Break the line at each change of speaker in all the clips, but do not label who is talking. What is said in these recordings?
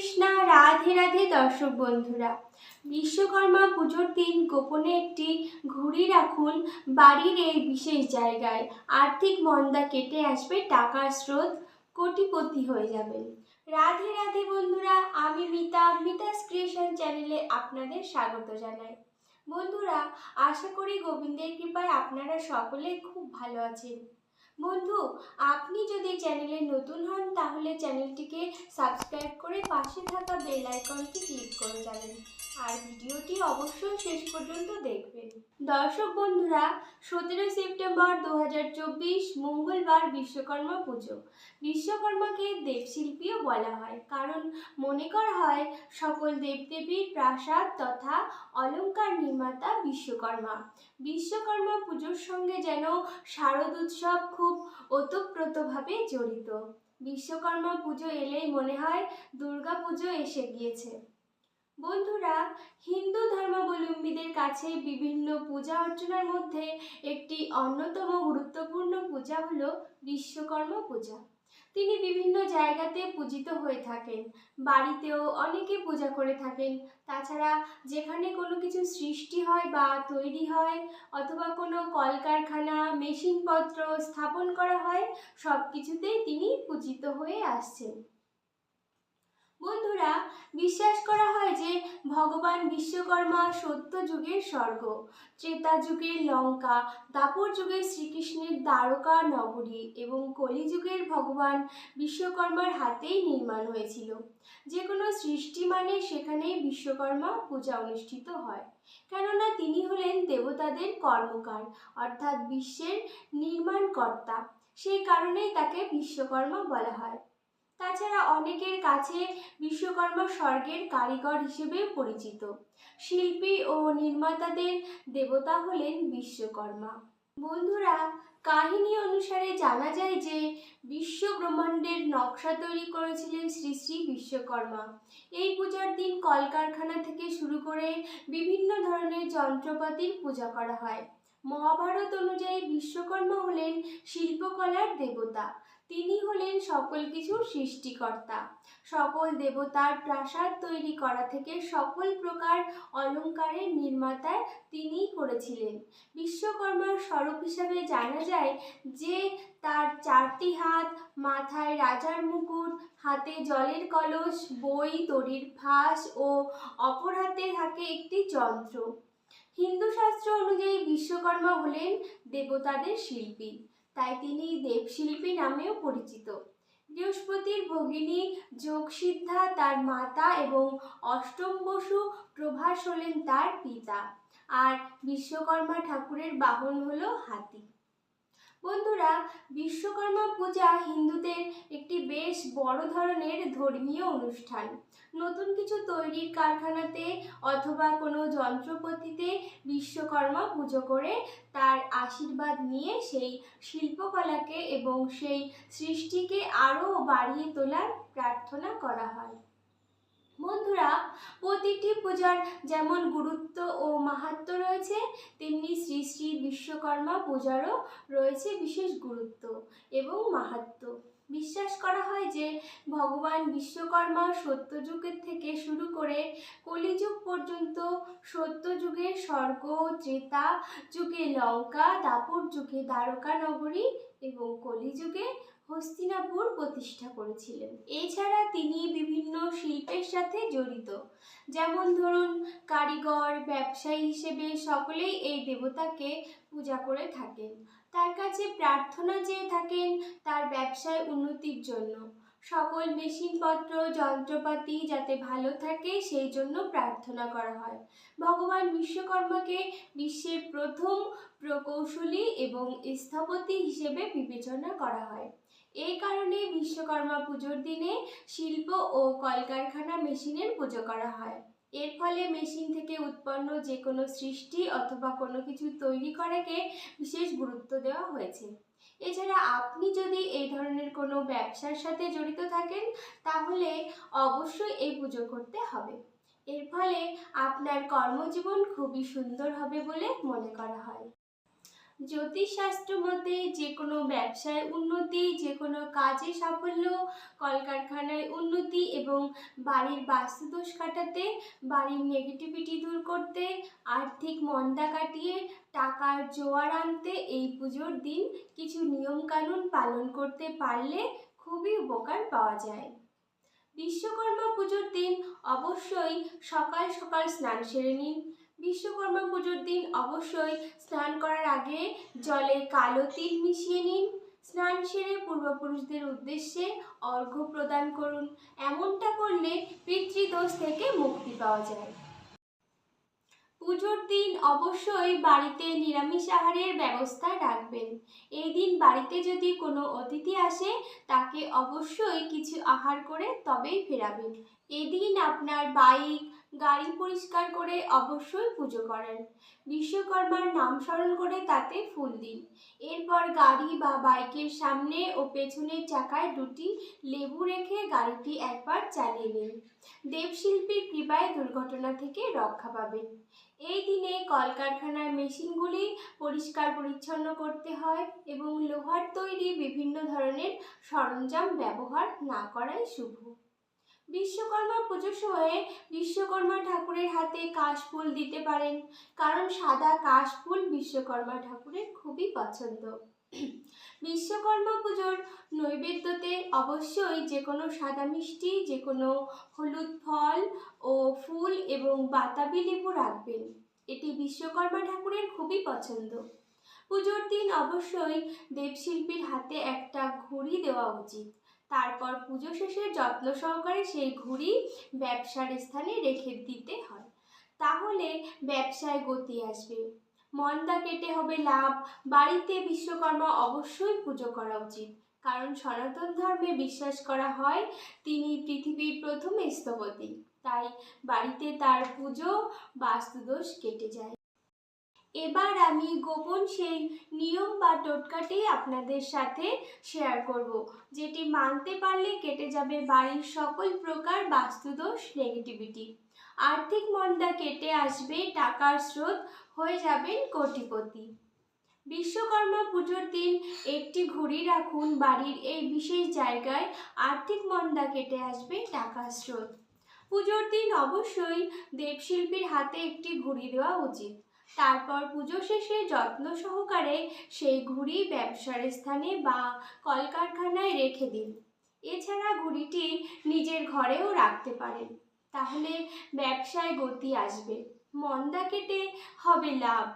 কৃষ্ণা, রাধে রাধে দর্শক বন্ধুরা। বিশ্বকর্মা পুজোর দিন গোপনে একটি ঘুড়ি রাখুন বাড়ির এই বিশেষ জায়গায়। আর্থিক মন্দা কেটে আসবে টাকার স্রোত, কোটিপতি হয়ে যাবেন। রাধে রাধে বন্ধুরা, আমি মিতা, মিতাস ক্রিয়েশন চ্যানেলে আপনাদের স্বাগত জানাই। বন্ধুরা, আশা করি গোবিন্দের কৃপায় আপনারা সকলে খুব ভালো আছেন। বন্ধু, আপনি যদি চ্যানেলে নতুন হন, তাহলে চ্যানেলটিকে সাবস্ক্রাইব করে পাশে থাকা বেল আইকনটি ক্লিক করে যাবেন। আর ভিডিওটি অবশ্যই শেষ পর্যন্ত দেখবেন। দর্শক বন্ধুরা সতেরো সেপ্টেম্বর দু হাজার চব্বিশ মঙ্গলবার বিশ্বকর্মা পুজো। বিশ্বকর্মাকে দেবশিল্পীও বলা হয়, কারণ মনে করা হয়, সকল দেবদেবীর প্রাসাদ তথা অলঙ্কার নির্মাতা বিশ্বকর্মা। বিশ্বকর্মা পুজোর সঙ্গে যেন শারদ উৎসব খুব ওতপ্রোতভাবে জড়িত। বিশ্বকর্মা পুজো এলেই মনে হয় দুর্গা পুজো এসে গিয়েছে। বন্ধুরা, হিন্দু ধর্মাবলম্বীদের কাছে বিভিন্ন পূজা অর্চনার মধ্যে একটি অন্যতম গুরুত্বপূর্ণ পূজা হলো বিশ্বকর্মা পূজা। তিনি বিভিন্ন জায়গাতে পূজিত হয়ে থাকেন, বাড়িতেও অনেকে পূজা করে থাকেন। তাছাড়া যেখানে কোনো কিছু সৃষ্টি হয় বা তৈরি হয় অথবা কোনো কলকারখানা, মেশিনপত্র স্থাপন করা হয় সব কিছুতেই তিনি পূজিত হয়ে আসছেন। বন্ধুরা, বিশ্বাস করা হয় যে ভগবান বিশ্বকর্মা সত্য যুগের স্বর্গ। ত্রেতা যুগের লঙ্কা, দাপর যুগের শ্রীকৃষ্ণের দ্বারকা নগরী এবং কলিযুগের ভগবান বিশ্বকর্মার হাতেই নির্মাণ হয়েছিল। যে কোনো সৃষ্টি মানে সেখানেই বিশ্বকর্মা পূজা অনুষ্ঠিত হয়। কেননা তিনি হলেন দেবতাদের কর্মকার, অর্থাৎ বিশ্বের নির্মাণকর্তা। সেই কারণেই তাকে বিশ্বকর্মা বলা হয়। তাছাড়া অনেকের কাছে বিশ্বকর্মা স্বর্গের কারিগর হিসেবেও পরিচিত। শিল্পী ও নির্মাতাদের দেবতা হলেন বিশ্বকর্মা। বন্ধুরা, কাহিনী অনুসারে জানা যায় যে, বিশ্ব ব্রহ্মাণ্ডের নকশা তৈরি করেছিলেন শ্রী শ্রী বিশ্বকর্মা। এই পূজার দিন কলকারখানা থেকে শুরু করে বিভিন্ন ধরনের যন্ত্রপাতির পূজা করা হয়। মহাভারত অনুযায়ী বিশ্বকর্মা হলেন শিল্পকলার দেবতা। তিনি হলেন সকল কিছুর সৃষ্টিকর্তা। সকল দেবতার প্রাসাদ তৈরি করা থেকে সকল প্রকার অলঙ্কারের নির্মাতায় তিনিই করেছিলেন। বিশ্বকর্মার স্বরূপ হিসাবে জানা যায় যে, তার চারটি হাত, মাথায় রাজার মুকুট, হাতে জলের কলস, বই, তরির ফাঁস ও অপর হাতে থাকে একটি যন্ত্র। হিন্দু শাস্ত্র অনুযায়ী বিশ্বকর্মা হলেন দেবতাদের শিল্পী। তাই তিনি দেবশিল্পী নামেও পরিচিত। বৃহস্পতির ভগিনী যোগসিদ্ধা তার মাতা এবং অষ্টম বসু প্রভাস হলেন তার পিতা। আর বিশ্বকর্মা ঠাকুরের বাহন হলো হাতি। বন্ধুরা, বিশ্বকর্মা পূজা হিন্দুদের একটি বেশ বড় ধরনের ধর্মীয় অনুষ্ঠান। নতুন কিছু তৈরির কারখানাতে অথবা কোনো যন্ত্রপাতিতে বিশ্বকর্মা পুজো করে তার আশীর্বাদ নিয়ে সেই শিল্পকলাকে এবং সেই সৃষ্টিকে আরও বাড়িয়ে তোলার প্রার্থনা করা হয়। বন্ধুরা, প্রতিটি পূজার যেমন গুরুত্ব ও মাহাত্ম রয়েছে, তেমনি শ্রী শ্রী বিশ্বকর্মা পূজারও রয়েছে বিশেষ গুরুত্ব এবং মাহাত্ম। বিশ্বাস করা হয় যে, ভগবান বিশ্বকর্মা সত্যযুগের থেকে শুরু করে কলিযুগ পর্যন্ত সত্যযুগে স্বর্গ, ত্রেতা যুগে লঙ্কা, দাপর যুগে দ্বারকা নগরী এবং কলিযুগে হস্তিনাপুর প্রতিষ্ঠা করেছিলেন। এছাড়া তিনি বিভিন্ন শিল্পের সাথে জড়িত। যেমন ধরুন, কারিগর, ব্যবসায়ী হিসেবে সকলেই এই দেবতাকে পূজা করে থাকেন। তার কাছে প্রার্থনা চেয়ে থাকেন, তার ব্যবসায় উন্নতির জন্য। সকল মেশিনপত্র, যন্ত্রপাতি যাতে ভালো থাকে, সেই জন্য প্রার্থনা করা হয়। ভগবান বিশ্বকর্মাকে বিশ্বের প্রথম প্রকৌশলী এবং স্থপতি হিসেবে বিবেচনা করা হয়। এই কারণে বিশ্বকর্মা পুজোর দিনে শিল্প ও কলকারখানা মেশিনের পুজো করা হয়। এর ফলে মেশিন থেকে উৎপন্ন যে কোনো সৃষ্টি অথবা কোনো কিছু তৈরি করাকে বিশেষ গুরুত্ব দেওয়া হয়েছে। এছাড়া আপনি যদি এই ধরনের কোনো ব্যবসার সাথে জড়িত থাকেন, তাহলে অবশ্যই এই পুজো করতে হবে। এর ফলে আপনার কর্মজীবন খুবই সুন্দর হবে বলে মনে করা হয়। জ্যোতিষশাস্ত্র মতে যে কোনো ব্যবসায় উন্নতি যে কোনো কাজে সাফল্য, কলকারখানায় উন্নতি এবং বাড়ির বাস্তুদোষ কাটাতে, বাড়ির নেগেটিভিটি দূর করতে, আর্থিক মন্দা কাটিয়ে, টাকার জোয়ার আনতে এই পুজোর দিন কিছু নিয়মকানুন পালন করতে পারলে খুবই উপকার পাওয়া যায়। বিশ্বকর্মা পুজোর দিন অবশ্যই সকাল সকাল স্নান সেরে নিন। বিশ্বকর্মা পুজোর দিন অবশ্যই স্নান করার আগে জলে কালো তিল মিশিয়ে নিন। স্নান সেরে পূর্বপুরুষদের উদ্দেশ্যে অর্ঘ্য প্রদান করুন। এমনটা করলে পিতৃদোষ থেকে মুক্তি পাওয়া যায়। পুজোর দিন অবশ্যই বাড়িতে নিরামিষ আহারের ব্যবস্থা রাখবেন। এই দিন বাড়িতে যদি কোনো অতিথি আসে, তাকে অবশ্যই কিছু আহার করে তবেই ফেরাবেন। এদিন আপনার বাইক গাড়ি পরিষ্কার করে অবশ্যই পুজো করেন। বিশ্বকর্মার নাম স্মরণ করে তাতে ফুল দিন। এরপর গাড়ি বা বাইকের সামনে ও পেছনের চাকায় দুটি লেবু রেখে গাড়িটি একবার চালিয়ে নিন। দেবশিল্পীর কৃপায় দুর্ঘটনা থেকে রক্ষা পাবেন। এই দিনে কলকারখানার মেশিনগুলি পরিষ্কার পরিচ্ছন্ন করতে হয় এবং লোহার তৈরি বিভিন্ন ধরনের সরঞ্জাম ব্যবহার না করাই শুভ। বিশ্বকর্মা পুজোর সময়ে বিশ্বকর্মা ঠাকুরের হাতে কাশফুল দিতে পারেন। কারণ সাদা কাশফুল বিশ্বকর্মা ঠাকুরের খুবই পছন্দ। বিশ্বকর্মা পুজোর নৈবেদ্যতে অবশ্যই যে কোনো সাদা মিষ্টি যে কোনো হলুদ ফল ও ফুল এবং বাতাবি লেবু রাখবেন। এটি বিশ্বকর্মা ঠাকুরের খুবই পছন্দ। পুজোর দিন অবশ্যই দেবশিল্পীর হাতে একটা ঘুড়ি দেওয়া উচিত। তারপর পুজো শেষে যত্ন সহকারে সেই ঘুড়ি ব্যবসার স্থানে রেখে দিতে হয়। তাহলে ব্যবসায় গতি আসবে। মন্দা কেটে হবে লাভ, বাড়িতে বিশ্বকর্মা অবশ্যই পুজো করা উচিত। কারণ সনাতন ধর্মে বিশ্বাস করা হয়, তিনি পৃথিবীর প্রথম স্থপতি। তাই বাড়িতে তার পুজো বাস্তুদোষ কেটে যায়। এবার আমি গোপন সেই নিয়ম বা টোটকাটি আপনাদের সাথে শেয়ার করব, যেটি মানতে পারলে কেটে যাবে বাড়ির সকল প্রকার বাস্তুদোষ নেগেটিভিটি আর্থিক মন্দা কেটে আসবে, টাকার স্রোত হয়ে যাবেন কোটিপতি। বিশ্বকর্মা পুজোর দিন একটি ঘড়ি রাখুন, বাড়ির এই বিশেষ জায়গায় আর্থিক মন্দা কেটে আসবে, টাকার স্রোত। পুজোর দিন অবশ্যই দেবশিল্পীর হাতে একটি ঘড়ি দেওয়া উচিত। তারপর পুজো শেষে যত্ন সহকারে সেই ঘুড়ি ব্যবসার স্থানে বা কলকারখানায় রেখে দিন। এছাড়া ঘুড়িটি নিজের ঘরেও রাখতে পারেন। তাহলে ব্যবসায় গতি আসবে। মন্দা কেটে হবে লাভ।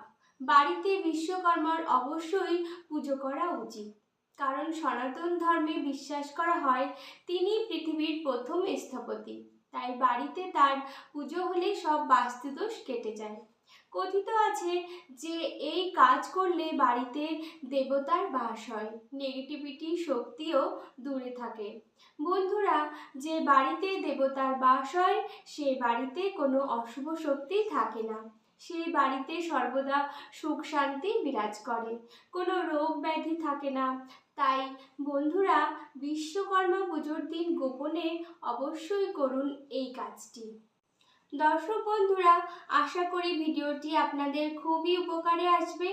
বাড়িতে বিশ্বকর্মার অবশ্যই পুজো করা উচিত। কারণ সনাতন ধর্মে বিশ্বাস করা হয়, তিনি পৃথিবীর প্রথম স্থপতি। তাই বাড়িতে তার পুজো হলে সব বাস্তুদোষ কেটে যায়। কথিত আছে যে এই কাজ করলে বাড়িতে দেবতার বাস হয়। নেগেটিভিটি শক্তিও দূরে থাকে। বন্ধুরা, যে বাড়িতে দেবতার বাস হয়, সে বাড়িতে কোনো অশুভ শক্তি থাকে না। সেই বাড়িতে সর্বদা সুখ শান্তি বিরাজ করে। কোনো রোগ ব্যাধি থাকে না। তাই বন্ধুরা, বিশ্বকর্মা পুজোর দিন গোপনে অবশ্যই করুন এই কাজটি। দর্শক বন্ধুরা, আশা করি ভিডিওটি আপনাদের খুবই উপকারে আসবে।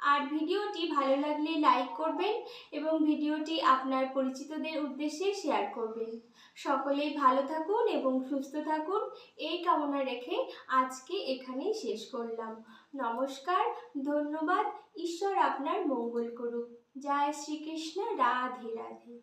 আর ভিডিওটি ভালো লাগলে লাইক করবেন এবং ভিডিওটি আপনার পরিচিতদের উদ্দেশ্যে শেয়ার করবেন। সকলেই ভালো থাকুন এবং সুস্থ থাকুন, এই কামনা রেখে আজকে এখানেই শেষ করলাম। নমস্কার, ধন্যবাদ, ঈশ্বর আপনার মঙ্গল করুক। জয় শ্রীকৃষ্ণ, রাধে রাধে।